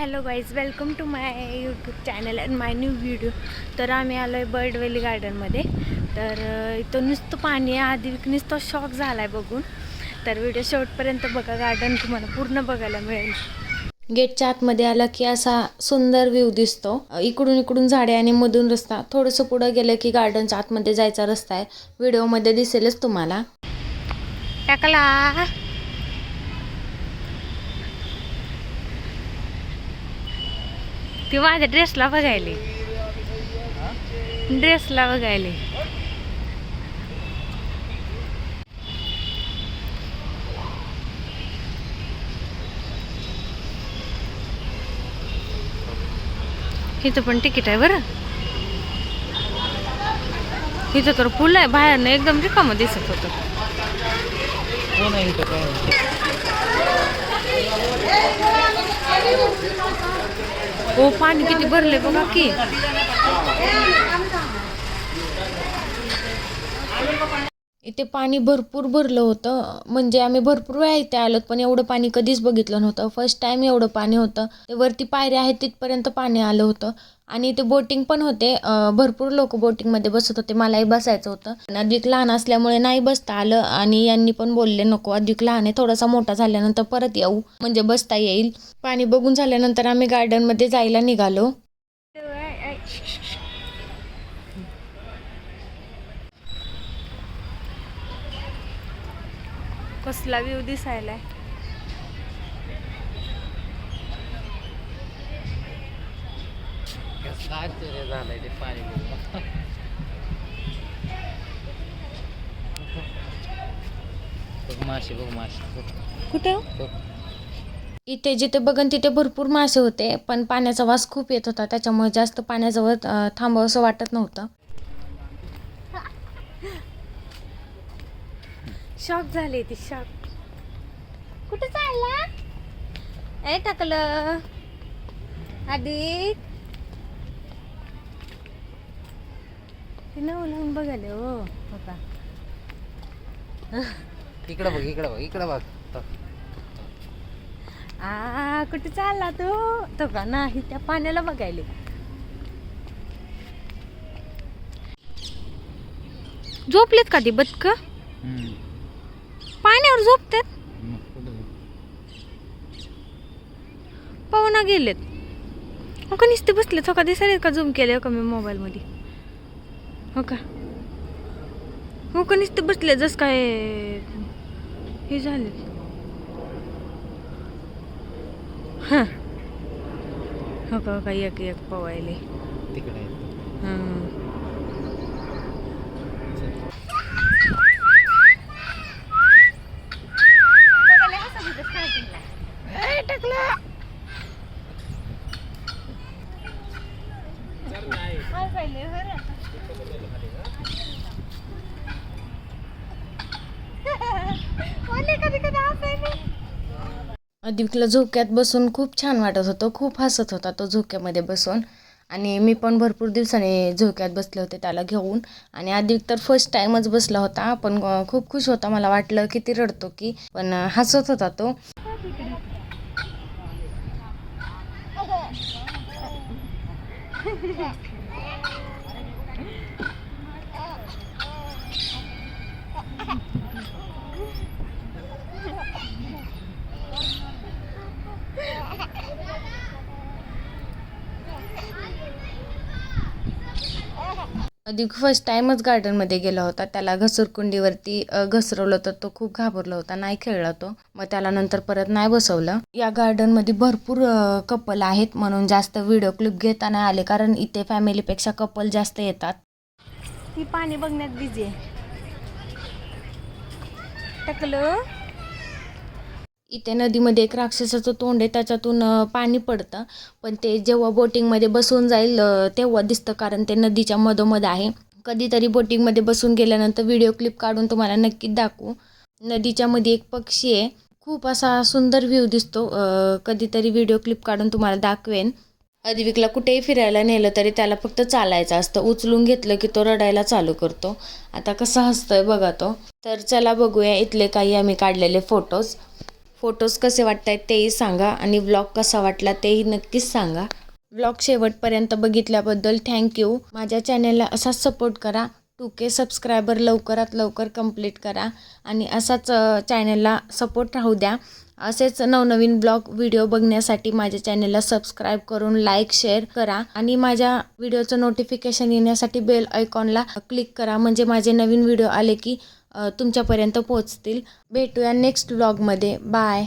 Hello guys welcome to my YouTube channel and my new video तर आम्ही आलो आहे बर्डवेली गार्डनमध्ये तर इथं नुसतं पाणी आहे. आधी नुसतं शॉक झाला आहे बघून. तर व्हिडिओ शेवटपर्यंत बघा. गार्डन तुम्हाला पूर्ण बघायला मिळेल. गेटच्या आतमध्ये आला की असा सुंदर व्ह्यू दिसतो. इकडून इकडून झाडे आणि मधून रस्ता. थोडंसं पुढं गेलं की गार्डनच्या आतमध्ये जायचा रस्ता आहे. व्हिडिओमध्ये दिसेलच तुम्हाला. टाकला. ती माझ्या ड्रेसला बघायली. ड्रेसला बघायली. इथं पण तिकीट आहे बरं. इथं तर फुल आहे बाहेरनं एकदम रिकामं दिसत होतं. कोण आहे हो पाणी किती भरले बघा की. इथे पाणी भरपूर भरलं होतं. म्हणजे आम्ही भरपूर वेळा इथे आलो पण एवढं पाणी कधीच बघितलं नव्हतं. फर्स्ट टाइम एवढं पाणी होतं. ते वरती पायऱ्या आहेत तिथपर्यंत पाणी आलं होतं. आणि इथे बोटिंग पण होते. भरपूर लोक बोटिंगमध्ये बसत होते. मलाही बसायचं होतं. पण अधिक लहान असल्यामुळे नाही बसता आलं. आणि यांनी पण बोलले नको अधिक लहान आहे. थोडासा मोठा झाल्यानंतर परत येऊ. म्हणजे बसता येईल. पाणी बघून झाल्यानंतर आम्ही गार्डनमध्ये जायला निघालो. कसला व्ह्यू दिसायलाय कसलं आश्चर्य झालंय ते पाणी बघून. बघ मासे बघ मासे बघ, कुठं बघ. इथे जिथे बघन तिथे भरपूर मासे होते पण पाण्याचा वास खूप येत होता त्याच्यामुळे जास्त पाण्याजवळ अं, थांबावं असं वाटत नव्हतं शॉक झाले ती शॉक कुठे चालला? ए टाकलं. आधी. ती लावून बघाले हो होता इकडं बघ इकडं बघ इकडं बघ. तो. आ कुठे चालला तू? तो का नाही त्या पाण्याला बघायले. झोपलेत का ती बदक? हम्म. पाण्यावर झोपतात. मग. पवना गेलेत. हो का नुसते बसलेत? हो का? दिसायले का झूम केले? हो का मी मोबाईल मध्ये? हो का? हो का नुसते बसले जस काय हे झाले हा. हो का हो का? एक एक पवायले. अधिकला झोक्यात बसून खूप छान वाटत होतं खूप हसत होता तो झोक्यामध्ये बसून. आणि मी पण भरपूर दिवसांनी झोक्यात बसले होते त्याला घेऊन. आणि अधिक तर फर्स्ट टाइमच बसला होता पण खूप खुश होता. मला वाटलं किती रडतो की पण हसत होता तो. Okay. अधिक फर्स्ट टाइमच गार्डनमध्ये गेला होता. त्याला घसरकुंडीवरती घसरवलं तर तो खूप घाबरला होता. नाही खेळला तो. मग त्याला नंतर परत नाही बसवलं. या गार्डनमध्ये भरपूर कपल आहेत म्हणून जास्त व्हिडिओ क्लिप घेता नाही आले. कारण इथे फॅमिलीपेक्षा कपल जास्त येतात. ही पाणी बघण्यात बिझी आहे. टाकलं? इथे नदीमध्ये एक राक्षसाचं तोंड आहे त्याच्यातून पाणी पडतं. पण ते जेव्हा बोटिंगमध्ये बसून जाईल तेव्हा दिसतं कारण ते नदीच्या मधोमध आहे. कधीतरी बोटिंगमध्ये बसून गेल्यानंतर व्हिडिओ क्लिप काढून तुम्हाला नक्कीच दाखवू. नदीच्या मध्ये एक पक्षी आहे. खूप असा सुंदर व्ह्यू दिसतो. कधीतरी व्हिडिओ क्लिप काढून तुम्हाला दाखवेन. अधिविकला कुठेही फिरायला नेलं तरी त्याला फक्त चालायचं असतं. उचलून घेतलं की तो रडायला चालू करतो. आता कसं हसतोय बघा तो. तर चला बघूया इथले काही आम्ही काढलेले फोटोज फोटोज कसे वाटत आहेत तेही सांगा आणि व्लॉग कसा वाटला तेही नक्कीच सांगा. व्लॉग शेवटपर्यंत बघितल्याबद्दल थँक्यू माझ्या चॅनलला असाच सपोर्ट करा. टू के सबस्क्रायबर लवकरात लवकर कंप्लीट करा आणि असाच चॅनलला सपोर्ट राहू द्या. असेच नवनवीन ब्लॉग व्हिडिओ बघण्यासाठी माझ्या चॅनलला सबस्क्राईब करून लाईक शेअर करा आणि माझ्या व्हिडिओचं नोटिफिकेशन येण्यासाठी बेल आयकॉनला क्लिक करा. म्हणजे माझे नवीन व्हिडिओ आले की तुमच्यापर्यंत पोहोचतील. भेटूया नेक्स्ट ब्लॉगमध्ये बाय